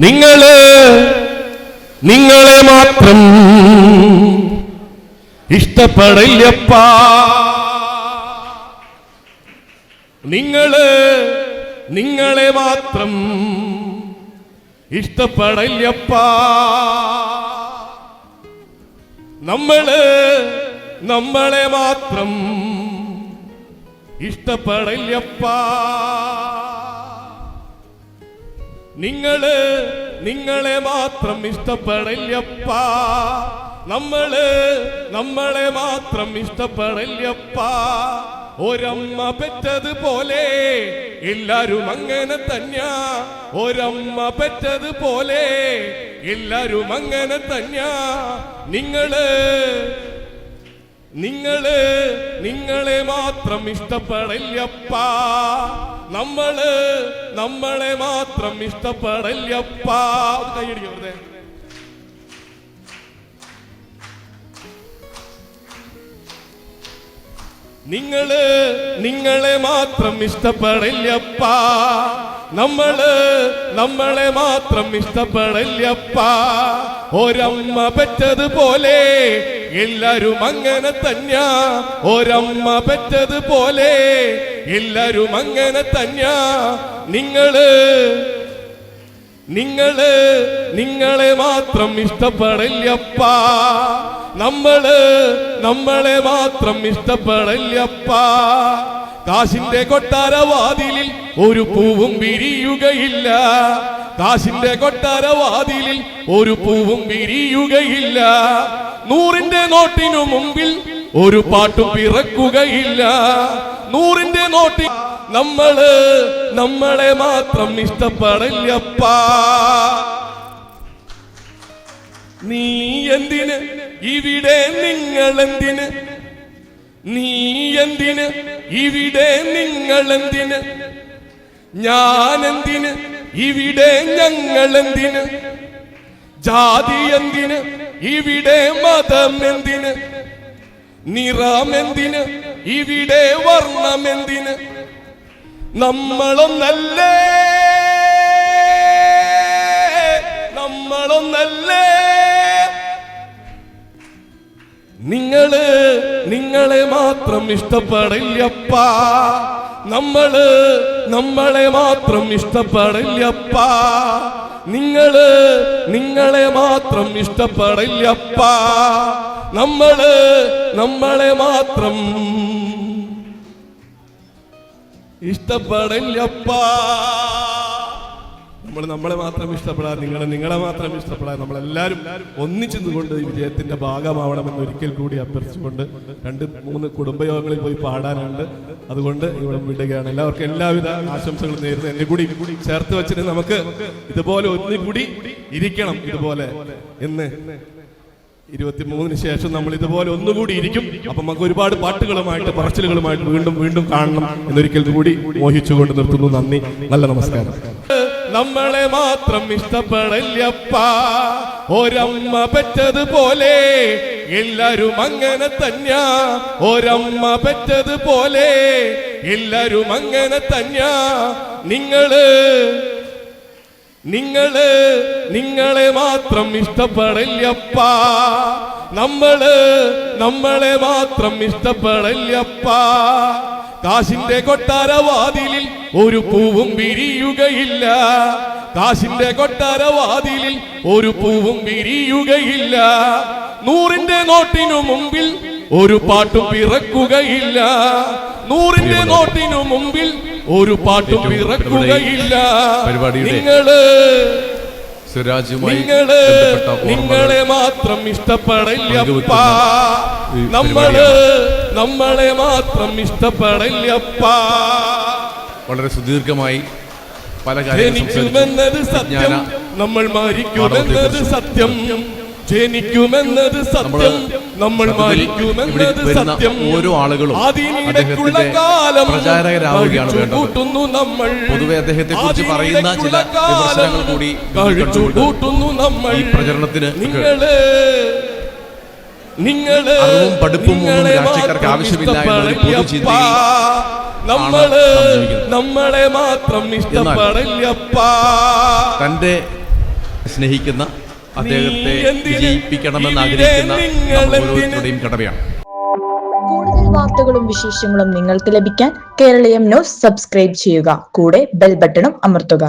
നിങ്ങൾ നിങ്ങളെ മാത്രം ഇഷ്ടപ്പെടില്ലപ്പ. നിങ്ങൾ നിങ്ങളെ മാത്രം ഇഷ്ടപ്പെടില്ലപ്പ. നമ്മൾ നമ്മളെ മാത്രം ഇഷ്ടപ്പെടില്ലപ്പ. നിങ്ങൾ നിങ്ങളെ മാത്രം ഇഷ്ടപ്പെടില്ലപ്പ. നമ്മൾ നമ്മളെ മാത്രം ഇഷ്ടപ്പെടില്ലപ്പ. ഒരമ്മ പെറ്റത് പോലെ എല്ലാരും അങ്ങനെ തന്നെയാ ഒരമ്മ പെറ്റത് പോലെ എല്ലാരും അങ്ങനെ തന്നെയാ നിങ്ങൾ നിങ്ങൾ നിങ്ങളെ മാത്രം ഇഷ്ടപ്പെടില്ലപ്പ. നമ്മൾ നമ്മളെ മാത്രം ഇഷ്ടപ്പെടില്ലപ്പ നിങ്ങൾ നിങ്ങളെ മാത്രം ഇഷ്ടപ്പെടില്ലപ്പ നമ്മൾ നമ്മളെ മാത്രം ഇഷ്ടപ്പെടില്ലപ്പ ഒരമ്മ പെറ്റതുപോലെ എല്ലാരും അങ്ങനെ തന്നെയാ. ഒരമ്മ പെറ്റതുപോലെ എല്ലാരും അങ്ങനെ തന്നെയാ നിങ്ങൾ നിങ്ങൾ നിങ്ങളെ മാത്രം ഇഷ്ടപ്പെടല്ലപ്പാ. നമ്മൾ നമ്മളെ മാത്രം ഇഷ്ടപ്പെടല്ലപ്പാ. കാശിന്റെ കൊട്ടാരവാതിലിൽ ഒരു പൂവും വിരിയുകയില്ല. കാശിന്റെ കൊട്ടാരവാതിലിൽ ഒരു പൂവും വിരിയുകയില്ല. നൂറിന്റെ നോട്ടിനു മുമ്പിൽ ഒരു പാട്ടും പിറക്കുകയില്ല. നൂറിന്റെ നോട്ടി നമ്മൾ നമ്മളെ മാത്രം ഇഷ്ടപ്പെടില്ലപ്പ. നീ എന്തിന്? ഇവിടെ നിങ്ങൾ എന്തിന് നീ എന്തിന്? ഇവിടെ നിങ്ങൾ എന്തിന് ഞാൻ എന്തിന് ഇവിടെ ഞങ്ങൾ എന്തിന് ജാതി എന്തിന്? ഇവിടെ മതം എന്തിന്? നിറം എന്തിന് ഇവിടെ വർണമെന്തിന്? നമ്മളൊന്നല്ലേ? നമ്മളൊന്നല്ലേ? നിങ്ങൾ നിങ്ങളെ മാത്രം ഇഷ്ടപ്പെടില്ലപ്പ. നമ്മൾ നമ്മളെ മാത്രം ഇഷ്ടപ്പെടില്ലപ്പ. നിങ്ങൾ നിങ്ങളെ മാത്രം ഇഷ്ടപ്പെടില്ലപ്പ. നമ്മൾ നമ്മളെ മാത്രം. ഇഷ്ടപ്പെടില്ലപ്പ. നമ്മൾ നമ്മളെ മാത്രം ഇഷ്ടപ്പെടാൻ നിങ്ങളെ നിങ്ങളെ മാത്രം ഇഷ്ടപ്പെടാൻ നമ്മളെല്ലാവരും ഒന്നിച്ചെന്നുകൊണ്ട് ഈ വിജയത്തിന്റെ ഭാഗമാവണമെന്ന് ഒരിക്കൽ കൂടി അഭ്യർത്ഥിച്ചുകൊണ്ട് രണ്ട് മൂന്ന് കുടുംബയോഗങ്ങളിൽ പോയി പാടാനുണ്ട്. അതുകൊണ്ട് ഇവിടെ വിടുകയാണ്. എല്ലാവർക്കും എല്ലാവിധ ആശംസകളും നേരുന്നു. എന്നെ കൂടി ചേർത്ത് വെച്ചിട്ട് നമുക്ക് ഇതുപോലെ ഒന്നുകൂടി ഇരിക്കണം ഇതുപോലെ എന്ന് ഇരുപത്തിമൂന്നിന് ശേഷം നമ്മൾ ഇതുപോലെ ഒന്നുകൂടി ഇരിക്കും. അപ്പൊ നമുക്ക് ഒരുപാട് പാട്ടുകളുമായിട്ട് പറച്ചിലുകളുമായിട്ട് വീണ്ടും വീണ്ടും കാണണം എന്നൊരിക്കൽ കൂടി മോഹിച്ചുകൊണ്ട് നിർത്തുന്നു. നന്ദി. നല്ല നമസ്കാരം. നമ്മളെ മാത്രം ഇഷ്ടപ്പെടില്ലപ്പ ഒരമ്മ പെറ്റതുപോലെ എല്ലാരും അങ്ങനെ തന്നെയാ ഒരമ്മ പെറ്റതുപോലെ എല്ലാരും അങ്ങനെ തന്നെയാ നിങ്ങൾ നിങ്ങൾ നിങ്ങളെ മാത്രം ഇഷ്ടപ്പെടില്ലപ്പ. നമ്മൾ നമ്മളെ മാത്രം ഇഷ്ടപ്പെടില്ലപ്പ. കാശിന്റെ കൊട്ടാരവാതിലിൽ ഒരു പൂവും വിരിയുകയില്ല. കാശിന്റെ കൊട്ടാരവാതിലിൽ ഒരു പൂവും വിരിയുകയില്ല. നൂറിന്റെ നോട്ടിനു മുമ്പിൽ ഒരു പാട്ടും പിറക്കുകയില്ല. നൂറിന്റെ നോട്ടിനു മുമ്പിൽ ഒരു പാട്ടും പിറക്കുകയില്ല പരിപാടിയുടെ നിങ്ങൾ നിങ്ങൾ നിങ്ങളെ മാത്രം ഇഷ്ടപ്പെടില്ലപ്പ ഈ നമ്മൾ നമ്മളെ മാത്രം ഇഷ്ടപ്പെടില്ലപ്പ വളരെ സുദീർഘമായി പല കാര്യങ്ങളും നമ്മൾ മരിക്കുമെന്നത്. സത്യം. ജനിക്കുമെന്നത് സത്യം. നമ്മൾ മരിക്കുമെന്നത് സത്യം. ഓരോ ആളുകളും അദ്ദേഹത്തിന്റെ പ്രചാരകരാവുകയാണ് വേണ്ടത്. കൂട്ടുന്നു നമ്മൾ. പൊതുവെ അദ്ദേഹത്തെക്കുറിച്ച് പറയുന്ന ചില വിമർശനങ്ങൾ കൂടി കൂട്ടുന്നു നമ്മൾ. ഈ പ്രചരണത്തിന് നിങ്ങൾ. നിങ്ങൾ. അറിവും പഠിപ്പും ഒന്നും രാഷ്ട്രീയക്കാർക്ക് ആവശ്യമില്ല എന്നൊരു പൊതുചിന്തയിൽ ഇഷ്ടപ്പെടില്ലപ്പ. നമ്മൾ നമ്മളെ മാത്രം ഇഷ്ടപ്പെടില്ലപ്പാ തന്റെ സ്നേഹിക്കുന്ന അദ്ദേഹത്തെ നീ എന്തിന് വിജയിപ്പിക്കണമെന്ന് ഇവിടെ ആഗ്രഹിക്കുന്ന ഓരോരുത്തരുടെയും കടമയാണ്. കൂടുതൽ വാർത്തകളും വിശേഷങ്ങളും നിങ്ങൾക്ക് ലഭിക്കാൻ കേരളീയം ന്യൂസ് സബ്സ്ക്രൈബ് ചെയ്യുക. കൂടെ ബെൽ ബട്ടണും അമർത്തുക.